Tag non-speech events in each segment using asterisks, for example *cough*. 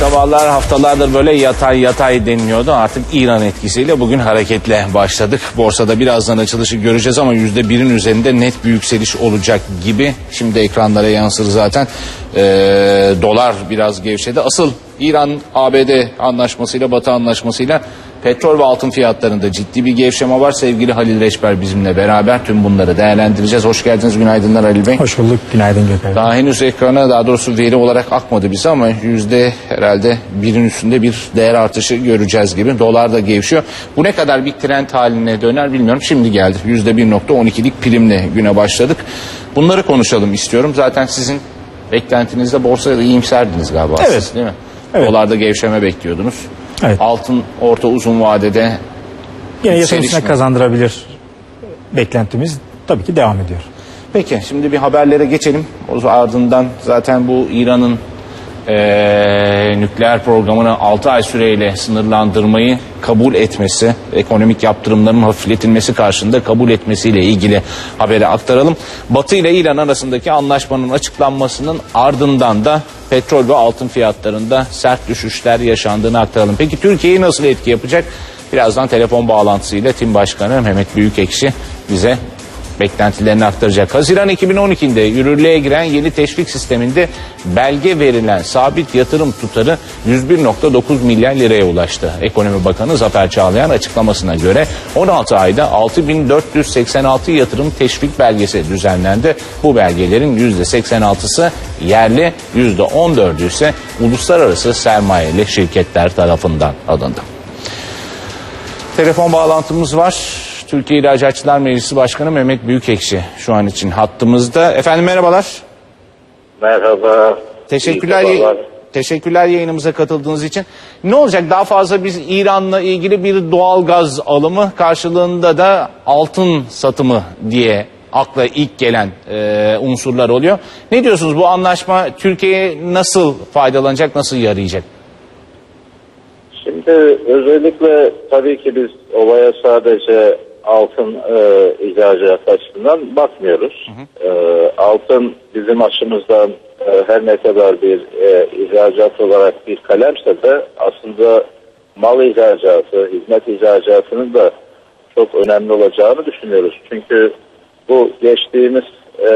Sabahlar haftalardır böyle yatay yatay deniliyordu. Artık İran etkisiyle bugün hareketle başladık. Borsada birazdan açılışı göreceğiz ama yüzde birin üzerinde net bir yükseliş olacak gibi. Şimdi ekranlara yansır zaten. Ee, dolar biraz gevşedi. Asıl İran ABD anlaşmasıyla Batı anlaşmasıyla petrol ve altın fiyatlarında ciddi bir gevşeme var. Sevgili Halil Reçber bizimle beraber tüm bunları değerlendireceğiz. Hoş geldiniz günaydınlar Halil Bey. Hoş bulduk. Günaydın Gökhan. Daha henüz ekrana daha doğrusu veri olarak akmadı bize ama yüzde herhalde birin üstünde bir değer artışı göreceğiz gibi. Dolar da gevşiyor. Bu ne kadar bir trend haline döner bilmiyorum. Şimdi geldi. Yüzde 1.12'lik primle güne başladık. Bunları konuşalım istiyorum. Zaten sizin beklentinizde borsada iyimserdiniz galiba. Evet. siz, değil mi? Evet. Dolarda gevşeme bekliyordunuz. Evet. Altın orta uzun vadede Yine yatırımcısına kazandırabilir beklentimiz tabii ki devam ediyor. Peki şimdi bir haberlere geçelim. O ardından zaten bu İran'ın eee, nükleer programını 6 ay süreyle sınırlandırmayı kabul etmesi, ekonomik yaptırımların hafifletilmesi karşında kabul etmesiyle ilgili haberi aktaralım. Batı ile İran arasındaki anlaşmanın açıklanmasının ardından da petrol ve altın fiyatlarında sert düşüşler yaşandığını aktaralım. Peki Türkiye'yi nasıl etki yapacak? Birazdan telefon bağlantısıyla Tim Başkanı Mehmet Büyükekşi bize beklentilerini aktaracak. Haziran 2012'de yürürlüğe giren yeni teşvik sisteminde belge verilen sabit yatırım tutarı 101.9 milyar liraya ulaştı. Ekonomi Bakanı Zafer Çağlayan açıklamasına göre 16 ayda 6486 yatırım teşvik belgesi düzenlendi. Bu belgelerin %86'sı yerli, %14'ü ise uluslararası sermayeli şirketler tarafından alındı. Telefon bağlantımız var. Türkiye İhracatçılar Meclisi Başkanı Mehmet Büyükekşi şu an için hattımızda. Efendim merhabalar. Merhaba. Teşekkürler. İyi sabahlar. Teşekkürler yayınımıza katıldığınız için. Ne olacak daha fazla biz İran'la ilgili bir doğal gaz alımı karşılığında da altın satımı diye akla ilk gelen e, unsurlar oluyor. Ne diyorsunuz bu anlaşma Türkiye'ye nasıl faydalanacak, nasıl yarayacak? Şimdi özellikle tabii ki biz olaya sadece altın e, ihracatı açısından bakmıyoruz. E, altın bizim açımızdan e, her ne kadar bir e, ihracat olarak bir kalemse de aslında mal ihracatı, hizmet ihracatının da çok önemli olacağını düşünüyoruz. Çünkü bu geçtiğimiz e,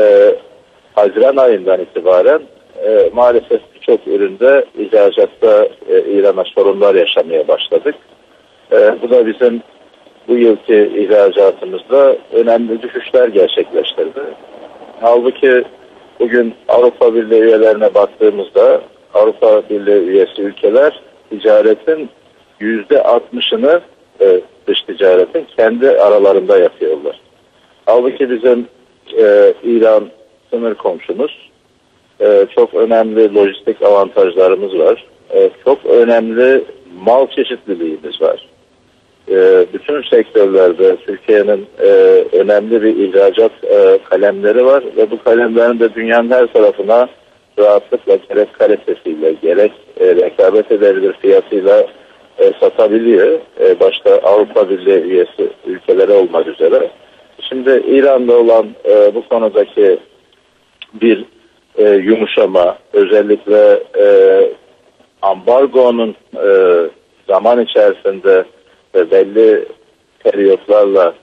Haziran ayından itibaren e, maalesef birçok üründe ihracatta e, İran'a sorunlar yaşamaya başladık. E, bu da bizim bu yılki ihracatımızda önemli düşüşler gerçekleştirdi. Halbuki bugün Avrupa Birliği üyelerine baktığımızda Avrupa Birliği üyesi ülkeler ticaretin yüzde altmışını e, dış ticaretin kendi aralarında yapıyorlar. Halbuki bizim e, İran sınır komşumuz e, çok önemli lojistik avantajlarımız var. E, çok önemli mal çeşitliliğimiz var. E, bütün sektörlerde Türkiye'nin e, önemli bir ihracat e, kalemleri var ve bu kalemlerin de dünyanın her tarafına rahatlıkla gerek kalitesiyle gerek e, rekabet edebilir fiyatıyla satabiliyor. Başta Avrupa Birliği üyesi ülkeleri olmak üzere. Şimdi İran'da olan bu konudaki bir yumuşama özellikle ambargonun zaman içerisinde ve belli periyotlarla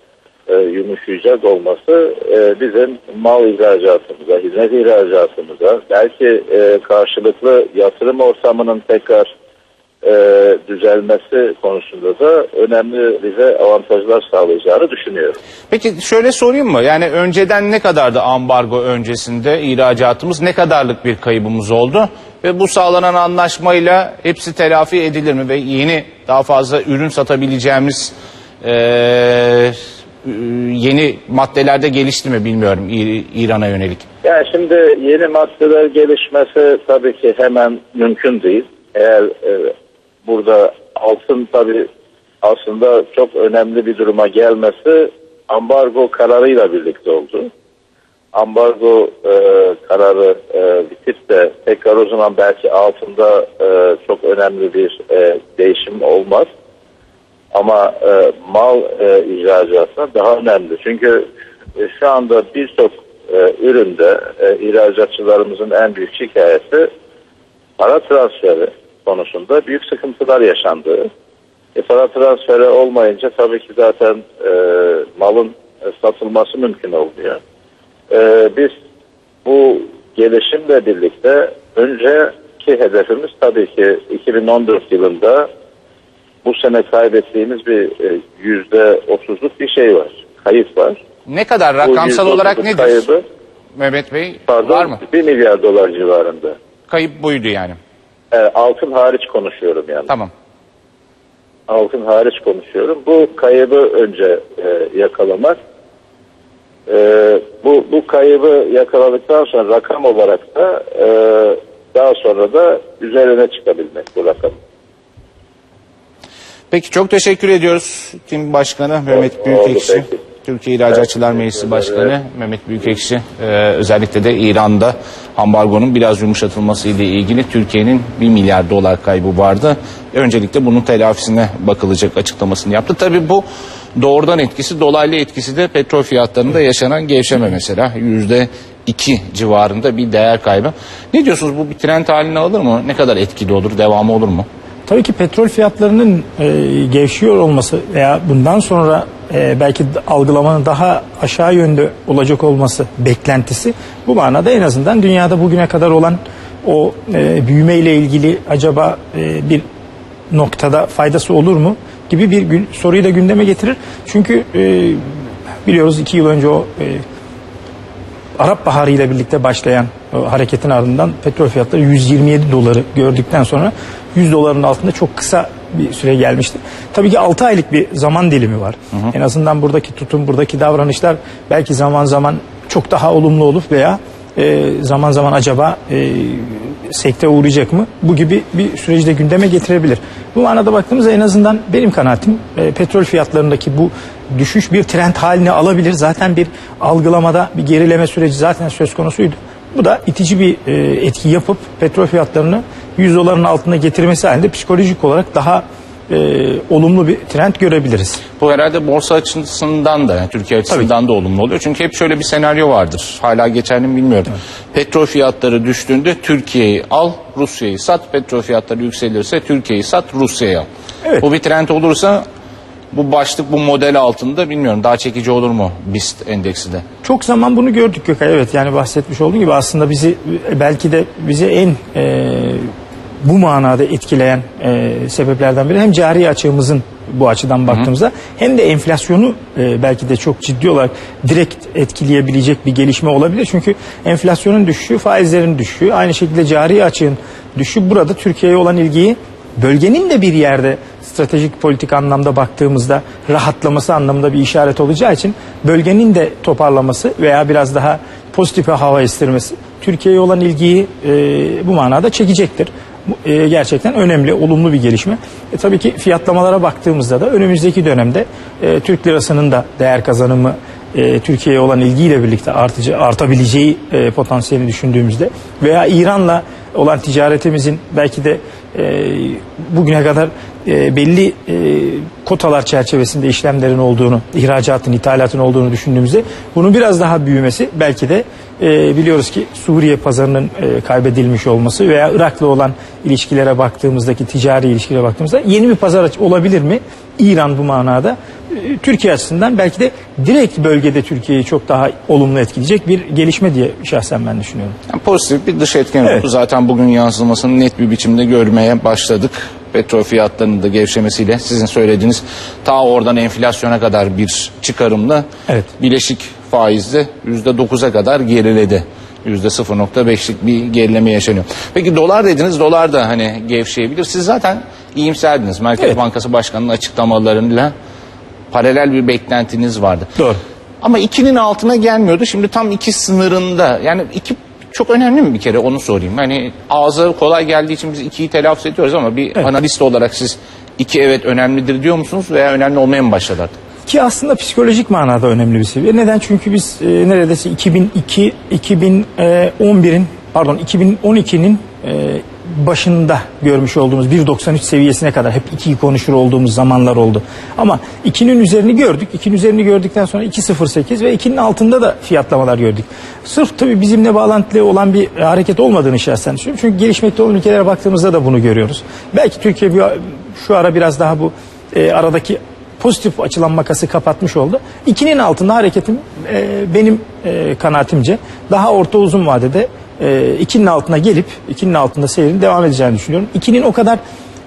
e, yumuşayacak olması e, bizim mal ihracatımıza, hizmet ihracatımıza belki e, karşılıklı yatırım ortamının tekrar e, düzelmesi konusunda da önemli bize avantajlar sağlayacağını düşünüyorum. Peki şöyle sorayım mı? Yani önceden ne kadardı ambargo öncesinde ihracatımız? Ne kadarlık bir kaybımız oldu? Ve bu sağlanan anlaşmayla hepsi telafi edilir mi? Ve yeni daha fazla ürün satabileceğimiz eee, yeni maddelerde gelişti mi bilmiyorum İran'a yönelik. Yani şimdi yeni maddeler gelişmesi tabii ki hemen mümkün değil. Eğer e, burada altın tabii aslında çok önemli bir duruma gelmesi ambargo kararıyla birlikte oldu. Ambargo e, kararı e, bitip de tekrar o zaman belki altında e, çok önemli bir e, değişim olmaz. Ama e, mal e, ihracatına daha önemli. Çünkü e, şu anda birçok e, üründe e, ihracatçılarımızın en büyük şikayeti para transferi. Konusunda büyük sıkıntılar yaşandı. E, para transferi olmayınca tabii ki zaten e, malın e, satılması mümkün olmuyor. E, biz bu gelişimle birlikte önceki hedefimiz tabii ki 2014 yılında bu sene kaybettiğimiz bir e, yüzde otuzluk bir şey var. Kayıp var. Ne kadar rakamsal olarak nedir? Kaybı, Mehmet Bey pardon, var mı? 1 milyar dolar civarında. Kayıp buydu yani. E, altın hariç konuşuyorum yani. Tamam. altın hariç konuşuyorum. Bu kaybı önce e, yakalamak. E, bu bu kaybı yakaladıktan sonra rakam olarak da e, daha sonra da üzerine çıkabilmek bu rakam. Peki çok teşekkür ediyoruz. Tim Başkanı Mehmet Oldu, Büyükekşi. peki. Türkiye İhracatçılar Meclisi Başkanı. Mehmet Büyükekşi e, özellikle de İran'da ambargonun biraz yumuşatılması ile ilgili Türkiye'nin 1 milyar dolar kaybı vardı. Öncelikle bunun telafisine bakılacak açıklamasını yaptı. Tabii bu doğrudan etkisi dolaylı etkisi de petrol fiyatlarında yaşanan gevşeme mesela yüzde iki civarında bir değer kaybı. Ne diyorsunuz bu bir trend haline alır mı? Ne kadar etkili olur? Devamı olur mu? Tabii ki petrol fiyatlarının e, gevşiyor olması veya bundan sonra e, belki algılamanın daha aşağı yönde olacak olması beklentisi bu manada en azından dünyada bugüne kadar olan o e, büyüme ile ilgili acaba e, bir noktada faydası olur mu gibi bir gün, soruyu da gündeme getirir. Çünkü e, biliyoruz iki yıl önce o e, Arap Baharı ile birlikte başlayan o hareketin ardından petrol fiyatları 127 doları gördükten sonra 100 doların altında çok kısa bir süre gelmişti. Tabii ki 6 aylık bir zaman dilimi var. En azından buradaki tutum, buradaki davranışlar belki zaman zaman çok daha olumlu olup veya e, zaman zaman acaba e, sekte uğrayacak mı? Bu gibi bir süreci de gündeme getirebilir. Bu manada baktığımızda en azından benim kanaatim e, petrol fiyatlarındaki bu düşüş bir trend haline alabilir. Zaten bir algılamada bir gerileme süreci zaten söz konusuydu. Bu da itici bir e, etki yapıp petrol fiyatlarını 100 doların altına getirmesi halinde psikolojik olarak daha e, olumlu bir trend görebiliriz. Bu herhalde borsa açısından da yani Türkiye açısından da olumlu oluyor. Çünkü hep şöyle bir senaryo vardır. Hala geçerli mi bilmiyorum. Petrol fiyatları düştüğünde Türkiye'yi al, Rusya'yı sat. Petrol fiyatları yükselirse Türkiye'yi sat, Rusya'yı al. Evet. Bu bir trend olursa bu başlık bu model altında bilmiyorum daha çekici olur mu BIST endeksi de? Çok zaman bunu gördük Gökay. Evet yani bahsetmiş olduğum gibi aslında bizi belki de bizi en e, bu manada etkileyen e, sebeplerden biri hem cari açığımızın bu açıdan baktığımızda hem de enflasyonu e, belki de çok ciddi olarak direkt etkileyebilecek bir gelişme olabilir. Çünkü enflasyonun düşüşü, faizlerin düşüşü, aynı şekilde cari açığın düşüşü burada Türkiye'ye olan ilgiyi bölgenin de bir yerde stratejik politik anlamda baktığımızda rahatlaması anlamında bir işaret olacağı için bölgenin de toparlaması veya biraz daha pozitife hava estirmesi Türkiye'ye olan ilgiyi e, bu manada çekecektir. E, gerçekten önemli, olumlu bir gelişme. E, tabii ki fiyatlamalara baktığımızda da önümüzdeki dönemde e, Türk lirasının da değer kazanımı e, Türkiye'ye olan ilgiyle birlikte artıcı artabileceği e, potansiyelini düşündüğümüzde veya İran'la olan ticaretimizin belki de e, bugüne kadar e, belli e, kotalar çerçevesinde işlemlerin olduğunu, ihracatın, ithalatın olduğunu düşündüğümüzde bunun biraz daha büyümesi belki de e, biliyoruz ki Suriye pazarının e, kaybedilmiş olması veya Irak'la olan ilişkilere baktığımızdaki ticari ilişkilere baktığımızda yeni bir pazar olabilir mi? İran bu manada Türkiye açısından belki de direkt bölgede Türkiye'yi çok daha olumlu etkileyecek bir gelişme diye şahsen ben düşünüyorum. Yani pozitif bir dış etken Evet. oldu. Zaten bugün yansımasını net bir biçimde görmeye başladık. Petrol fiyatlarının da gevşemesiyle sizin söylediğiniz ta oradan enflasyona kadar bir çıkarımla Evet. bileşik faizde %9'a kadar geriledi. %0.5'lik bir gerileme yaşanıyor. Peki dolar dediniz dolar da hani gevşeyebilir. Siz zaten iyimserdiniz. Merkez Evet. Bankası Başkanı'nın açıklamalarıyla paralel bir beklentiniz vardı. Doğru. Ama ikinin altına gelmiyordu. Şimdi tam iki sınırında. Yani iki çok önemli mi bir kere onu sorayım. Hani ağza kolay geldiği için biz ikiyi telaffuz ediyoruz ama bir Evet. analist olarak siz iki evet önemlidir diyor musunuz veya önemli olmaya mı başladı artık? Ki aslında psikolojik manada önemli bir seviye. Neden? Çünkü biz e, neredeyse 2002 2011'in pardon 2012'nin e, başında görmüş olduğumuz 1.93 seviyesine kadar hep 2'yi konuşur olduğumuz zamanlar oldu. Ama 2'nin üzerini gördük. 2'nin üzerini gördükten sonra 2.08 ve 2'nin altında da fiyatlamalar gördük. Sırf tabii bizimle bağlantılı olan bir hareket olmadığını şahsen düşünüyorum. Çünkü gelişmekte olan ülkelere baktığımızda da bunu görüyoruz. Belki Türkiye şu ara biraz daha bu e, aradaki pozitif açılan makası kapatmış oldu. İkinin altında hareketim e, benim e, kanaatimce daha orta uzun vadede e, ikinin altına gelip ikinin altında seyrin devam edeceğini düşünüyorum. İkinin o kadar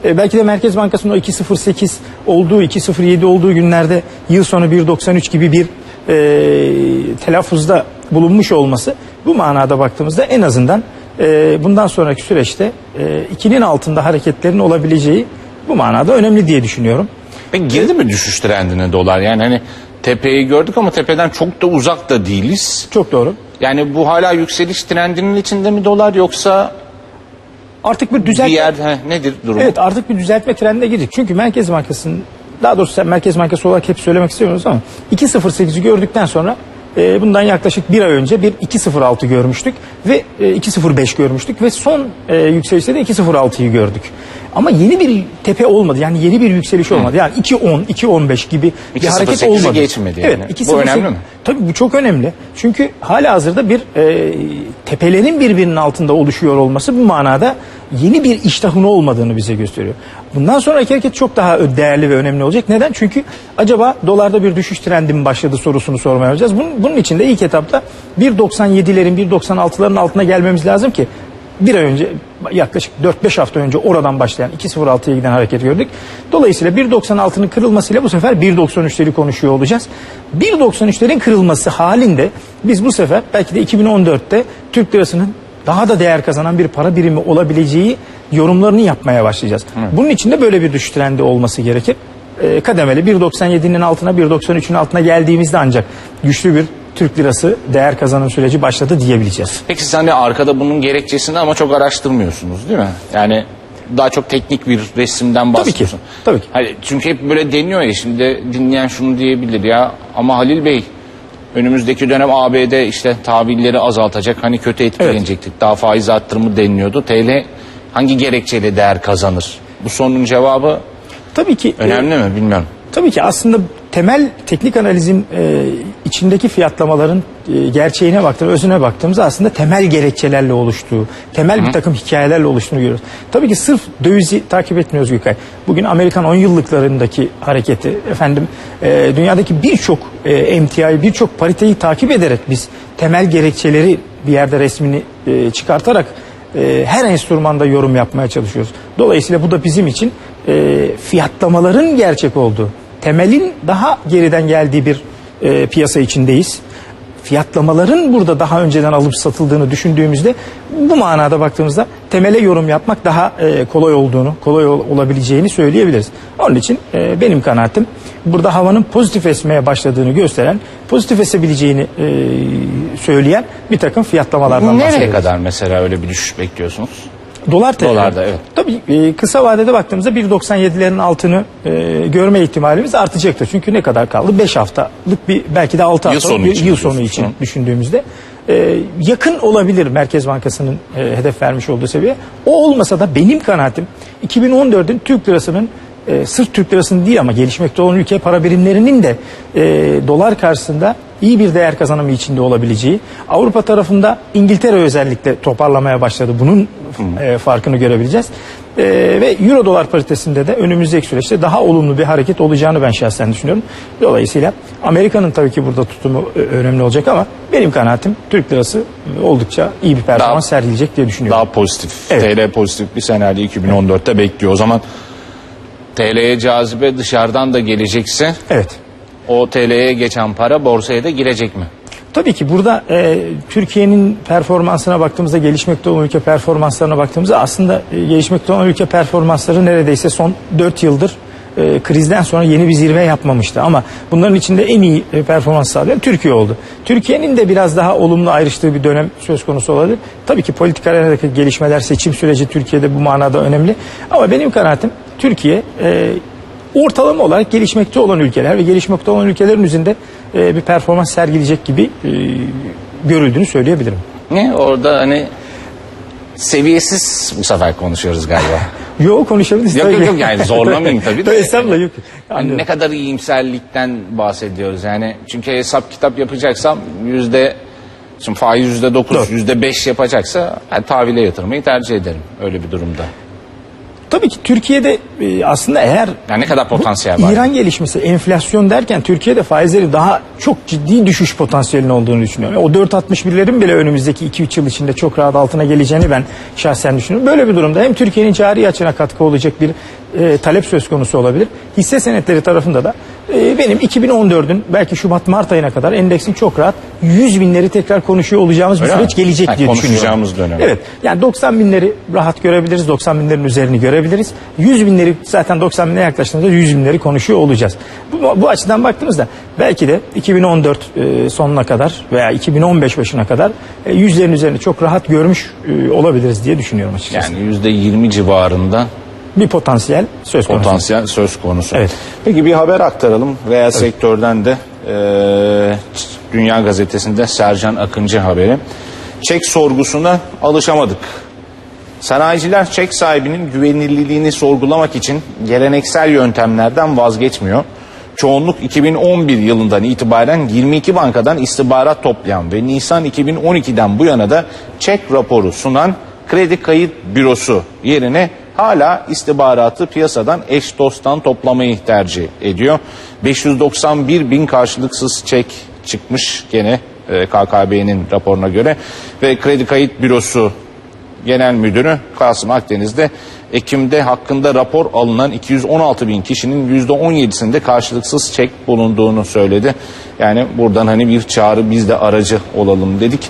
e, belki de Merkez Bankası'nın o 2.08 olduğu 2.07 olduğu günlerde yıl sonu 1.93 gibi bir e, telaffuzda bulunmuş olması bu manada baktığımızda en azından e, bundan sonraki süreçte e, ikinin altında hareketlerin olabileceği bu manada önemli diye düşünüyorum. Peki girdi mi düşüş trendine dolar? Yani hani tepeyi gördük ama tepeden çok da uzak da değiliz. Çok doğru. Yani bu hala yükseliş trendinin içinde mi dolar yoksa Artık bir bir düzeltme yer he, nedir durum? Evet artık bir düzeltme trendine girdik. Çünkü Merkez Bankası'nın daha doğrusu sen Merkez Bankası olarak hep söylemek istemiyoruz ama 2.08'i gördükten sonra e, bundan yaklaşık bir ay önce bir 2.06 görmüştük ve e, 2.05 görmüştük ve son e, yükselişte de 2.06'yı gördük. Ama yeni bir tepe olmadı. Yani yeni bir yükseliş olmadı. Yani 2.10, 2.15 gibi bir 2.08'i hareket olmadı. geçmedi yani. Evet, Bu önemli mi? Tabii bu çok önemli. Çünkü hala hazırda bir e, tepelerin birbirinin altında oluşuyor olması bu manada yeni bir iştahın olmadığını bize gösteriyor. Bundan sonraki hareket çok daha değerli ve önemli olacak. Neden? Çünkü acaba dolarda bir düşüş trendi mi başladı sorusunu sormaya olacağız. Bunun, bunun için de ilk etapta 1.97'lerin 1.96'ların altına gelmemiz lazım ki bir ay önce yaklaşık 4-5 hafta önce oradan başlayan 2.06'ya giden hareket gördük. Dolayısıyla 1.96'nın kırılmasıyla bu sefer 1.93'leri konuşuyor olacağız. 1.93'lerin kırılması halinde biz bu sefer belki de 2014'te Türk lirasının daha da değer kazanan bir para birimi olabileceği yorumlarını yapmaya başlayacağız. Bunun için de böyle bir düşüş trendi olması gerekir. Ee, kademeli 1.97'nin altına 1.93'ün altına geldiğimizde ancak güçlü bir Türk lirası değer kazanım süreci başladı diyebileceğiz. Peki siz hani arkada bunun gerekçesini ama çok araştırmıyorsunuz değil mi? Yani daha çok teknik bir resimden Tabii ki. bahsediyorsun. Tabii ki. Hani çünkü hep böyle deniyor ya şimdi dinleyen şunu diyebilir ya ama Halil Bey önümüzdeki dönem ABD işte tahvilleri azaltacak hani kötü etkilenecektik. Daha faiz arttırımı deniliyordu. TL hangi gerekçeyle değer kazanır? Bu sorunun cevabı Tabii ki e, önemli mi bilmiyorum. Tabii ki aslında temel teknik analizin e, içindeki fiyatlamaların e, gerçeğine baktığımız, özüne baktığımızda aslında temel gerekçelerle oluştuğu, temel bir takım hikayelerle oluştuğunu görüyoruz. Tabii ki sırf dövizi takip etmiyoruz Gökay. Bugün Amerikan 10 yıllıklarındaki hareketi, efendim e, dünyadaki birçok e, emtiayı, birçok pariteyi takip ederek biz temel gerekçeleri bir yerde resmini e, çıkartarak e, her enstrümanda yorum yapmaya çalışıyoruz. Dolayısıyla bu da bizim için e, fiyatlamaların gerçek olduğu, temelin daha geriden geldiği bir e, piyasa içindeyiz. Fiyatlamaların burada daha önceden alıp satıldığını düşündüğümüzde bu manada baktığımızda temele yorum yapmak daha e, kolay olduğunu, kolay ol- olabileceğini söyleyebiliriz. Onun için e, benim kanaatim burada havanın pozitif esmeye başladığını gösteren, pozitif esebileceğini e, söyleyen bir takım fiyatlamalardan Nereye bahsediyoruz. kadar mesela öyle bir düşüş bekliyorsunuz? Dolar TL. Dolarda, evet. Tabii e, kısa vadede baktığımızda 1.97'lerin altını e, görme ihtimalimiz artacaktır. Çünkü ne kadar kaldı? 5 haftalık bir belki de 6 Yıl haftalık sonu bir için yıl sonu için tamam. düşündüğümüzde e, yakın olabilir Merkez Bankası'nın e, hedef vermiş olduğu seviye. O olmasa da benim kanaatim 2014'ün Türk lirasının e, sırf Türk lirasının değil ama gelişmekte olan ülke para birimlerinin de e, dolar karşısında iyi bir değer kazanımı içinde olabileceği. Avrupa tarafında İngiltere özellikle toparlamaya başladı. Bunun e, farkını görebileceğiz. E, ve Euro dolar paritesinde de önümüzdeki süreçte daha olumlu bir hareket olacağını ben şahsen düşünüyorum. Dolayısıyla Amerika'nın tabii ki burada tutumu e, önemli olacak ama benim kanaatim Türk lirası e, oldukça iyi bir performans Daha- sergileyecek diye düşünüyorum. Daha pozitif. Evet. TL pozitif bir senaryo 2014'te bekliyor. O zaman TL'ye cazibe dışarıdan da gelecekse Evet. O TL'ye geçen para borsaya da girecek mi? Tabii ki burada e, Türkiye'nin performansına baktığımızda gelişmekte olan ülke performanslarına baktığımızda aslında e, gelişmekte olan ülke performansları neredeyse son 4 yıldır e, krizden sonra yeni bir zirve yapmamıştı. Ama bunların içinde en iyi e, performans sağlayan Türkiye oldu. Türkiye'nin de biraz daha olumlu ayrıştığı bir dönem söz konusu olabilir. Tabii ki politik arenadaki gelişmeler, seçim süreci Türkiye'de bu manada önemli. Ama benim kanaatim Türkiye e, ortalama olarak gelişmekte olan ülkeler ve gelişmekte olan ülkelerin üzerinde e, bir performans sergileyecek gibi e, görüldüğünü söyleyebilirim. Ne orada hani seviyesiz bu sefer konuşuyoruz galiba. *laughs* Yok konuşabiliriz. Yok, yok, yok, yani *laughs* zorlamayayım tabii de. Estağfurullah yok. Yani ne kadar iyimserlikten bahsediyoruz yani. Çünkü hesap kitap yapacaksam yüzde şimdi faiz yüzde dokuz, yüzde beş yapacaksa yani tahvile yatırmayı tercih ederim öyle bir durumda. Tabii ki Türkiye'de e, aslında eğer Yani ne kadar potansiyel var? İran gelişmesi, enflasyon derken Türkiye'de faizleri daha çok ciddi düşüş potansiyelinin olduğunu düşünüyorum. O 4.61'lerin bile önümüzdeki 2-3 yıl içinde çok rahat altına geleceğini ben şahsen düşünüyorum. Böyle bir durumda hem Türkiye'nin cari açına katkı olacak bir e, talep söz konusu olabilir. Hisse senetleri tarafında da e, benim 2014'ün belki Şubat-Mart ayına kadar endeksin çok rahat 100 binleri tekrar konuşuyor olacağımız bir Öyle mi? süreç gelecek Ha, diye düşünüyorum. konuşacağımız dönem. Evet. Yani 90 binleri rahat görebiliriz. 90 binlerin üzerini görebiliriz. 100 binleri zaten 90 bine yaklaştığımızda 100 binleri konuşuyor olacağız. Bu, bu açıdan baktığımızda belki de 2014 e, sonuna kadar veya 2015 başına kadar e, yüzlerin üzerinde çok rahat görmüş e, olabiliriz diye düşünüyorum açıkçası. Yani yüzde yirmi civarında bir potansiyel söz konusu. potansiyel söz konusu. Evet. Peki bir haber aktaralım. Reel sektörden de eee, Dünya Gazetesi'nde Sercan Akıncı haberi. Çek sorgusuna alışamadık. Sanayiciler çek sahibinin güvenilirliğini sorgulamak için geleneksel yöntemlerden vazgeçmiyor. Çoğunluk 2011 yılından itibaren 22 bankadan istihbarat toplayan ve Nisan 2012'den bu yana da çek raporu sunan kredi kayıt bürosu yerine hala istihbaratı piyasadan eş dosttan toplamayı tercih ediyor. 591 bin karşılıksız çek çıkmış gene e, KKB'nin raporuna göre ve kredi kayıt bürosu Genel Müdürü Kasım Akdeniz'de Ekim'de hakkında rapor alınan 216 bin kişinin %17'sinde karşılıksız çek bulunduğunu söyledi. Yani buradan hani bir çağrı biz de aracı olalım dedik.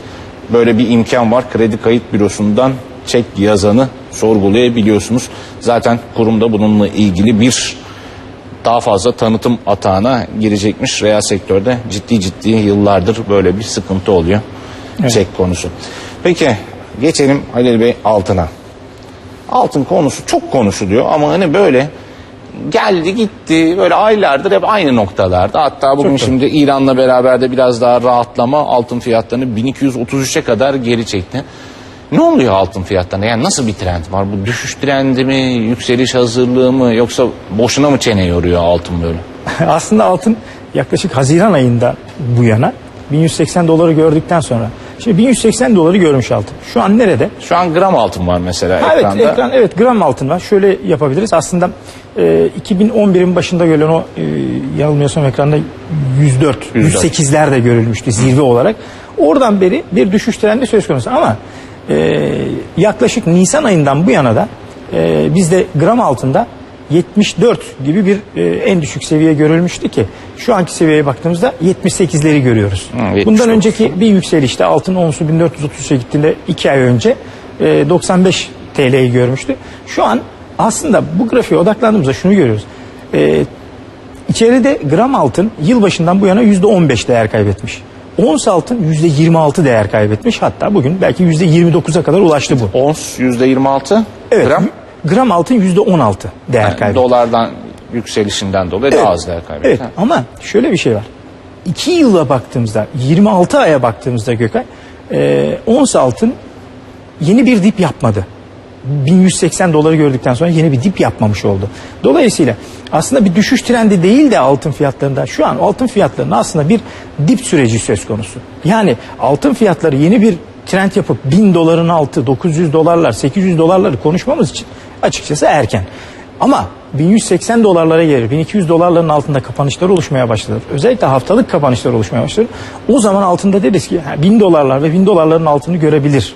Böyle bir imkan var. Kredi kayıt bürosundan çek yazanı sorgulayabiliyorsunuz. Zaten kurumda bununla ilgili bir daha fazla tanıtım atağına girecekmiş. Reel sektörde ciddi ciddi yıllardır böyle bir sıkıntı oluyor. Çek konusu. Peki geçelim Halil Bey altına. Altın konusu çok konuşuluyor ama hani böyle geldi gitti böyle aylardır hep aynı noktalarda. Hatta bugün Çok şimdi İran'la beraber de biraz daha rahatlama altın fiyatlarını 1233'e kadar geri çekti. Ne oluyor altın fiyatlarına? Yani nasıl bir trend var? Bu düşüş trendi mi, yükseliş hazırlığı mı yoksa boşuna mı çene yoruyor altın böyle? *laughs* Aslında altın yaklaşık Haziran ayında bu yana 1180 doları gördükten sonra şimdi 1180 doları görmüş altın. Şu an nerede? Şu an gram altın var mesela Ha, ekranda. Evet, ekran evet gram altın var. Şöyle yapabiliriz. Aslında e, 2011'in başında görülen o e, yanılmıyorsam ekranda 104, 104. 108'ler de görülmüştü zirve olarak. Oradan beri bir düşüş trendi söz konusu ama e, yaklaşık Nisan ayından bu yana da e, bizde gram altında 74 gibi bir e, en düşük seviye görülmüştü ki şu anki seviyeye baktığımızda 78'leri görüyoruz. Hı, 79. Bundan önceki bir yükselişte altın onsu 1433'e gittiğinde 2 ay önce e, 95 TL'yi görmüştü. Şu an aslında bu grafiğe odaklandığımızda şunu görüyoruz. E, içeride gram altın yılbaşından bu yana %15 değer kaybetmiş. Ons altın %26 değer kaybetmiş. Hatta bugün belki %29'a kadar ulaştı bu. Ons %26, Evet. gram Gram altın %16 değer yani kaybetti. dolardan yükselişinden dolayı daha az değer kaybetti. Evet ama şöyle bir şey var. 2 yıla baktığımızda 26 aya baktığımızda Gökay e, ons altın yeni bir dip yapmadı. 1180 doları gördükten sonra yeni bir dip yapmamış oldu. Dolayısıyla aslında bir düşüş trendi değil de altın fiyatlarında şu an altın fiyatlarının aslında bir dip süreci söz konusu. Yani altın fiyatları yeni bir trend yapıp 1000 doların altı 900 dolarlar 800 dolarları konuşmamız için açıkçası erken. Ama 1180 dolarlara gelir, 1200 dolarların altında kapanışlar oluşmaya başladı. Özellikle haftalık kapanışlar oluşmaya başladı. O zaman altında deriz ki ha, 1000 dolarlar ve 1000 dolarların altını görebilir.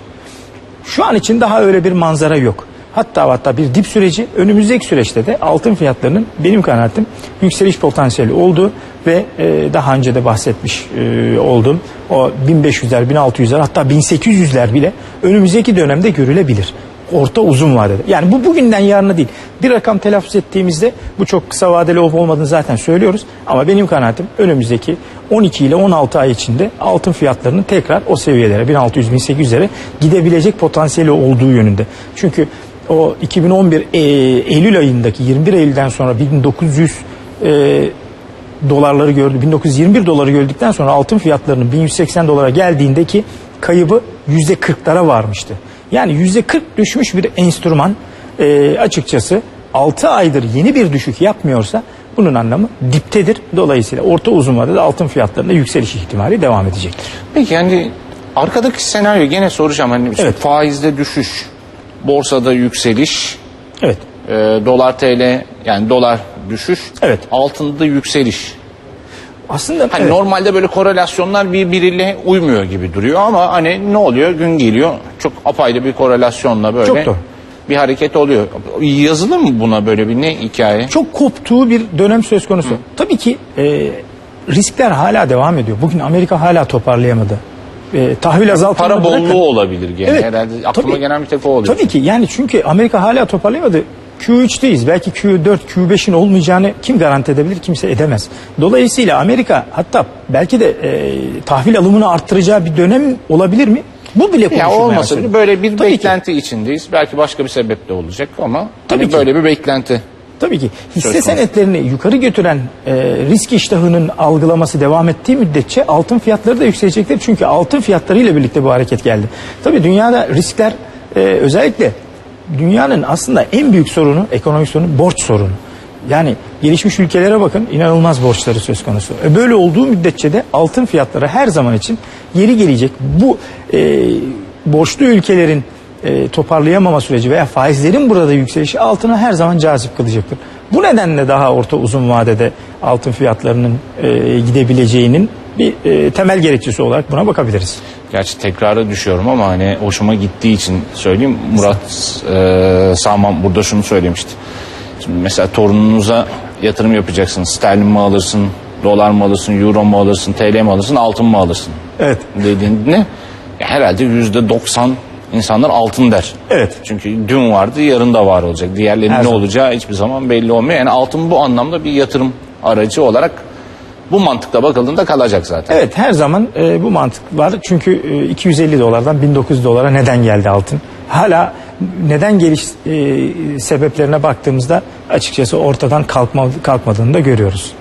Şu an için daha öyle bir manzara yok. Hatta hatta bir dip süreci önümüzdeki süreçte de altın fiyatlarının benim kanaatim yükseliş potansiyeli oldu ve e, daha önce de bahsetmiş e, oldum. O 1500'ler, 1600'ler hatta 1800'ler bile önümüzdeki dönemde görülebilir. Orta uzun vadede. Yani bu bugünden yarına değil. Bir rakam telaffuz ettiğimizde bu çok kısa vadeli olup olmadığını zaten söylüyoruz. Ama benim kanaatim önümüzdeki 12 ile 16 ay içinde altın fiyatlarının tekrar o seviyelere 1600-1800'lere gidebilecek potansiyeli olduğu yönünde. Çünkü o 2011 e, Eylül ayındaki 21 Eylül'den sonra 1900 e, dolarları gördü. 1921 doları gördükten sonra altın fiyatlarının 1180 dolara geldiğindeki kaybı %40'lara varmıştı. Yani yüzde 40 düşmüş bir enstrüman e, açıkçası 6 aydır yeni bir düşük yapmıyorsa bunun anlamı diptedir. Dolayısıyla orta uzun vadede altın fiyatlarında yükseliş ihtimali devam edecektir. Peki yani arkadaki senaryo gene soracağım. Hani işte Evet. faizde düşüş, borsada yükseliş, Evet. e, dolar TL yani dolar düşüş, Evet. altında yükseliş. Aslında Hani evet. normalde böyle korelasyonlar birbiriyle uymuyor gibi duruyor ama hani ne oluyor gün geliyor çok apayrı bir korelasyonla böyle Çok doğru. Bir hareket oluyor. Yazılı mı buna böyle bir ne hikaye? çok koptuğu bir dönem söz konusu. Tabii ki e, riskler hala devam ediyor. Bugün Amerika hala toparlayamadı. E, tahvil azaltımını Para bolluğu bırakın. olabilir gene. Evet, Herhalde aklıma tabii. gelen bir tek o oluyor. Tabii ki yani çünkü Amerika hala toparlayamadı. Q3'teyiz. Belki Q4, Q5'in olmayacağını kim garanti edebilir? Kimse edemez. Dolayısıyla Amerika hatta belki de e, tahvil alımını arttıracağı bir dönem olabilir mi? Bu bile Ya konuşulmaya başladı. bile böyle bir Tabii ki. beklenti içindeyiz. Belki başka bir sebep de olacak ama Tabii hani ki. böyle bir beklenti. Tabii ki hisse konusu. senetlerini yukarı götüren e, risk iştahının algılaması devam ettiği müddetçe altın fiyatları da yükselecektir. Çünkü altın fiyatlarıyla birlikte bu hareket geldi. Tabii dünyada riskler e, özellikle dünyanın aslında en büyük sorunu, ekonomik sorunu borç sorunu. Yani gelişmiş ülkelere bakın inanılmaz borçları söz konusu. E, böyle olduğu müddetçe de altın fiyatları her zaman için yeri gelecek. Bu e, borçlu ülkelerin e, toparlayamama süreci veya faizlerin burada yükselişi altına her zaman cazip kılacaktır. Bu nedenle daha orta uzun vadede altın fiyatlarının e, gidebileceğinin bir e, temel gerekçesi olarak buna bakabiliriz. Gerçi tekrara düşüyorum ama hani hoşuma gittiği için söyleyeyim. Murat e, Saman burada şunu söylemişti. Şimdi mesela torununuza yatırım yapacaksın. Sterlin mi alırsın, dolar mı alırsın, euro mu alırsın, TL mi alırsın, altın mı alırsın? Evet. Dediğinde herhalde yüzde doksan insanlar altın der. Evet. Çünkü dün vardı yarın da var olacak. Diğerlerinin Her ne zaman. olacağı hiçbir zaman belli olmuyor. Yani altın bu anlamda bir yatırım aracı olarak bu mantıkla bakıldığında kalacak zaten. Evet her zaman e, bu mantık var. Çünkü e, 250 dolardan 1900 dolara neden geldi altın? Hala neden geliş e, sebeplerine baktığımızda açıkçası ortadan kalkma, kalkmadığını da görüyoruz.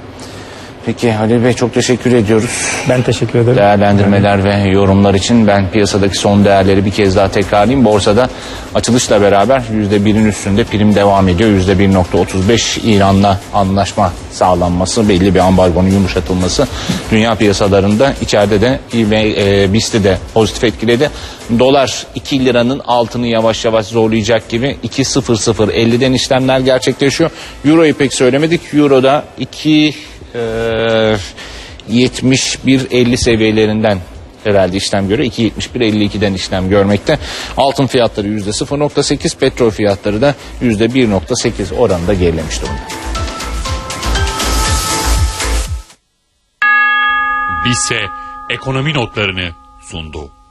Peki Halil Bey çok teşekkür ediyoruz. Ben teşekkür ederim. Değerlendirmeler ve yorumlar için ben piyasadaki son değerleri bir kez daha tekrarlayayım. Borsada açılışla beraber %1'in üstünde prim devam ediyor. %1.35 İran'la anlaşma sağlanması, belli bir ambargonun yumuşatılması dünya piyasalarında içeride de ve e, BIST'i de pozitif etkiledi. Dolar 2 liranın altını yavaş yavaş zorlayacak gibi 2.0050'den işlemler gerçekleşiyor. Euro'yu pek söylemedik. Euro'da 2 ee, 71.50 seviyelerinden herhalde işlem görüyor. 2.71.52'den işlem görmekte. Altın fiyatları %0.8, petrol fiyatları da %1.8 oranında gerilemiş durumda. Bise ekonomi notlarını sundu.